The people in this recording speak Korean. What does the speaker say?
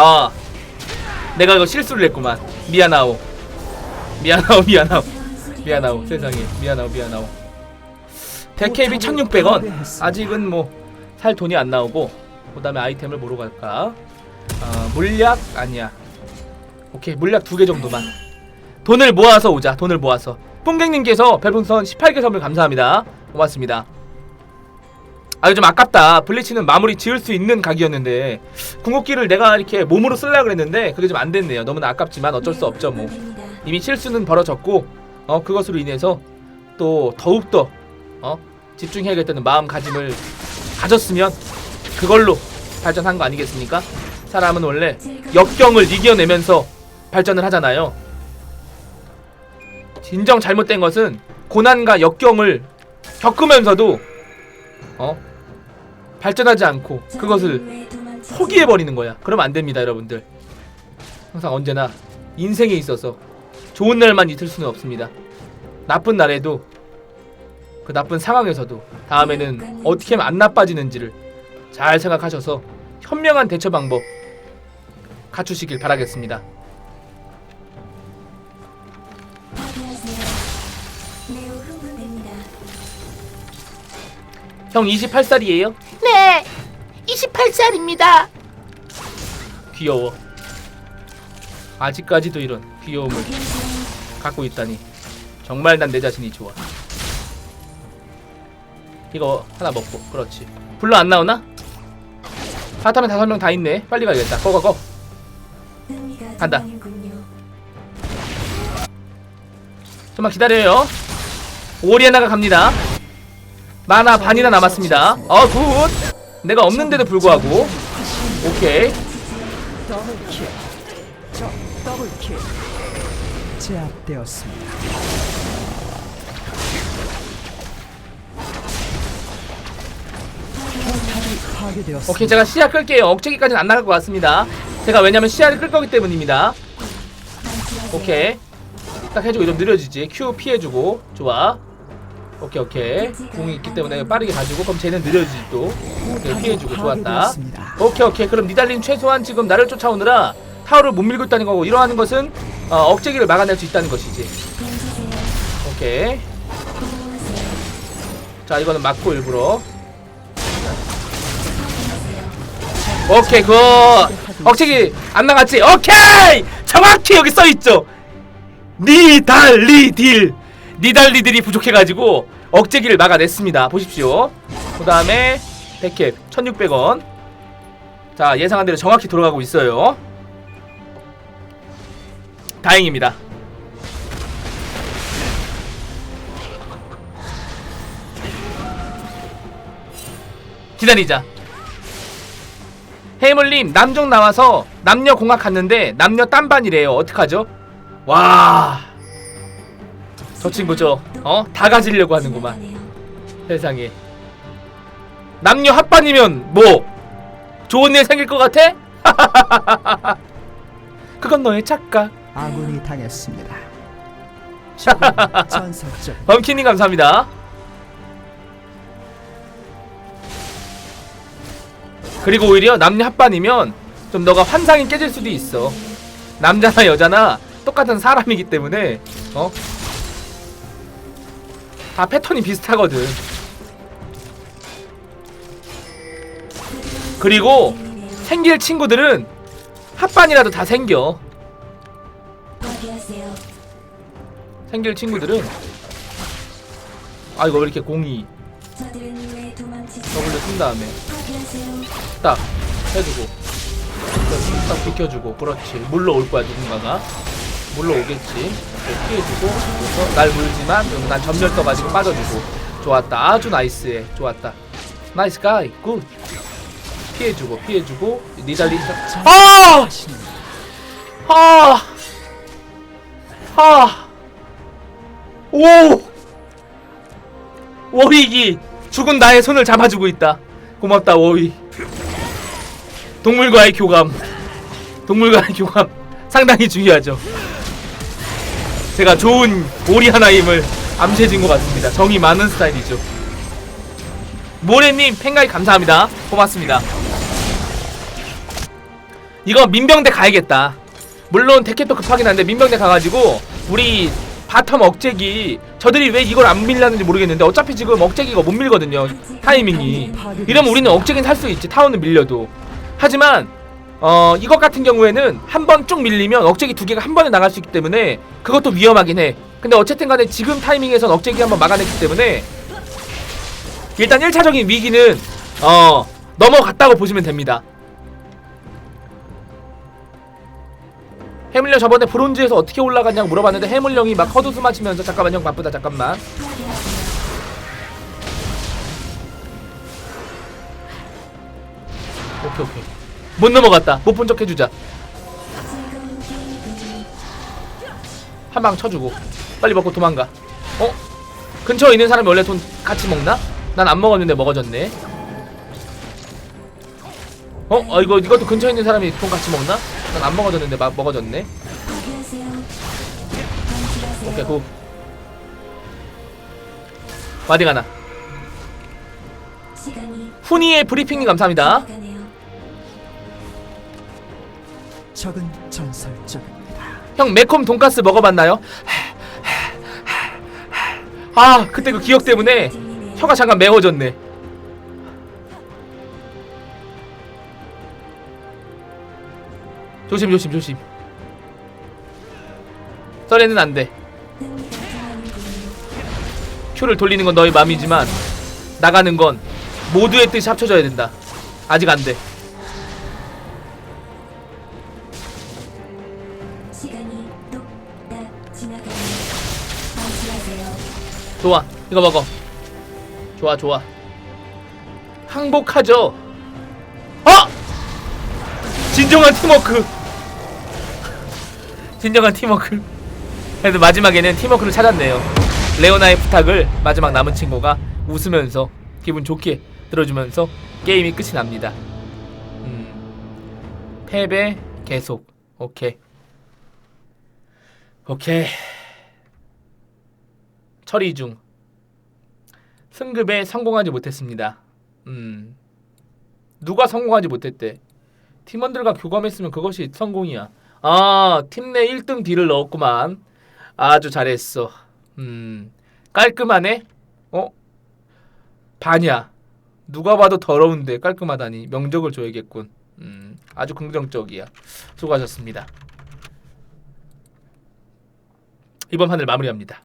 아. 내가 이거 실수를 했구만. 미안하오. 미안하오 미안하오. 미안하오 세상에. 미안하오 미안하오. 데캡이 1600원. 아직은 뭐 살 돈이 안 나오고 그 다음에 아이템을 뭐로 갈까? 어, 물약? 아니야. 오케이 물약 두 개 정도만. 돈을 모아서 오자 돈을 모아서. 뽕갱님께서 별풍선 18개 선물 감사합니다. 고맙습니다 아 요즘 아깝다 블리치는 마무리 지을 수 있는 각이었는데 궁극기를 내가 이렇게 몸으로 쓰려고 그랬는데 그게 좀 안 됐네요 너무나 아깝지만 어쩔 수 없죠 뭐 이미 실수는 벌어졌고 어 그것으로 인해서 또 더욱더 어 집중해야겠다는 마음가짐을 가졌으면 그걸로 발전한 거 아니겠습니까? 사람은 원래 역경을 이겨내면서 발전을 하잖아요. 진정 잘못된 것은 고난과 역경을 겪으면서도 어 발전하지 않고 그것을 포기해 버리는 거야. 그러면 안 됩니다, 여러분들. 항상 언제나 인생에 있어서 좋은 날만 있을 수는 없습니다. 나쁜 날에도 그 나쁜 상황에서도 다음에는 어떻게 하면 안 나빠지는지를 잘 생각하셔서 현명한 대처 방법 갖추시길 바라겠습니다. 형 28살이에요? 네, 28살입니다. 귀여워. 아직까지도 이런 귀여움을 갖고 있다니 정말 난 내 자신이 좋아. 이거 하나 먹고 그렇지. 불러 안 나오나? 바텀에 다섯 명 다 있네. 빨리 가야겠다. 고고고. 간다. 좀만 기다려요. 오리아나가 갑니다. 마나 반이나 남았습니다. 어 굿. 내가 없는데도 불구하고 오케이. 제압되었습니다. 파괴되었습니다. 오케이 제가 시야 끌게요 억제기까지는 안 나갈 것 같습니다 제가 왜냐면 시야를 끌 거기 때문입니다 오케이 딱 해주고 이러면 느려지지 Q 피해주고 좋아 오케이 오케이. 공이 있기 때문에 빠르게 가지고 그럼 쟤는 느려지지 또. 오케이 피해주고 좋았다. 오케이 오케이. 그럼 니달린 최소한 지금 나를 쫓아오느라 타워를 못 밀고 있다는 거고 이러한 것은 어, 억제기를 막아낼 수 있다는 것이지. 오케이. 자 이거는 맞고 일부러. 오케이 그거 억제기 안 나갔지? 오케이! 정확히 여기 써있죠? 니달리 딜 니달리딜이 부족해가지고 억제기를 막아냈습니다. 보십시오. 그 다음에 백캡 1600원. 자 예상한 대로 정확히 돌아가고 있어요. 다행입니다. 기다리자. 해물님 남종 나와서 남녀 공학 갔는데 남녀 딴반이래요. 어떡하죠? 와... 저 친구죠 어? 다 가지려고 하는구만 세상에 남녀 합반이면 뭐 좋은 일 생길 것 같아? 그건 너의 착각 아군이 당했습니다. 전설적 범키님 감사합니다 그리고 오히려 남녀 합반이면 좀 너가 환상이 깨질 수도 있어 남자나 여자나 똑같은 사람이기 때문에 어? 다 패턴이 비슷하거든. 그리고 생길 친구들은 합반이라도 다 생겨. 생길 친구들은 아 이거 왜 이렇게 공이 더블로 쓴 다음에 딱 해주고 딱, 딱 비켜주고 그렇지. 물러올 거야 누군가가 물러오겠지 피해주고 그래서 날 물지만 그러면 난 전멸 떠가지고 빠져주고 좋았다 아주 나이스해 좋았다 나이스 가이 굿 피해주고 피해주고 니달리 아! 아! 아! 오! 워윅이 죽은 나의 손을 잡아주고 있다. 고맙다 워윅. 동물과의 교감. 동물과의 교감 상당히 중요하죠. 제가 좋은 오리 하나임을 암시해준 것 같습니다. 정이 많은 스타일이죠. 모래님 팬가입 감사합니다. 고맙습니다. 이거 민병대 가야겠다. 물론 데켓도 급하긴 한데 민병대 가가지고 우리 바텀 억제기 저들이 왜 이걸 안 밀라는지 모르겠는데 어차피 지금 억제기가 못 밀거든요 타이밍이 이러면 우리는 억제긴 살수 있지 타워는 밀려도 하지만 어 이것 같은 경우에는 한 번 쭉 밀리면 억제기 두 개가 한 번에 나갈 수 있기 때문에 그것도 위험하긴 해. 근데 어쨌든 간에 지금 타이밍에선 억제기 한번 막아냈기 때문에 일단 1차적인 위기는 어 넘어갔다고 보시면 됩니다. 해물령 저번에 브론즈에서 어떻게 올라갔냐고 물어봤는데 해물령이 막 헛웃음 하시면서 잠깐만 형 바쁘다 잠깐만. 오케이 오케이 못 넘어갔다 못 본 척 해주자 한 방 쳐주고 빨리 먹고 도망가 어? 근처에 있는 사람이 원래 돈 같이 먹나? 난 안 먹었는데 먹어졌네 어? 어 이거 이것도 근처에 있는 사람이 돈 같이 먹나? 난 안 먹어졌는데 막 먹어졌네. 오케이 고 와디 가나 시간이 후니의 브리핑님 감사합니다 적은 전설적입니다. 형 매콤 돈가스 먹어봤나요? 아 그때 그 기억 때문에. 혀가 잠깐 매워졌네 조심 조심 조심 썰에는 흥미가 통하는군요. 큐를 돌리는 건 너의 맘이지만 나가는 건 모두의 뜻이 합쳐져야 된다 아직 안 돼 좋아. 이거 먹어. 좋아 좋아. 항복하죠. 어! 진정한 팀워크. 진정한 팀워크. 그래도 마지막에는 팀워크를 찾았네요. 레오나의 부탁을 마지막 남은 친구가 웃으면서 기분 좋게 들어주면서 게임이 끝이 납니다. 음, 패배 계속. 오케이. 오케이 처리 중 승급에 성공하지 못했습니다. 음 누가 성공하지 못했대? 팀원들과 교감했으면 그것이 성공이야. 아 팀 내 1등 딜을 넣었구만. 아주 잘했어. 음 깔끔하네. 어 반야. 누가 봐도 더러운데 깔끔하다니 명적을 줘야겠군. 음 아주 긍정적이야. 수고하셨습니다. 이번 판을 마무리합니다.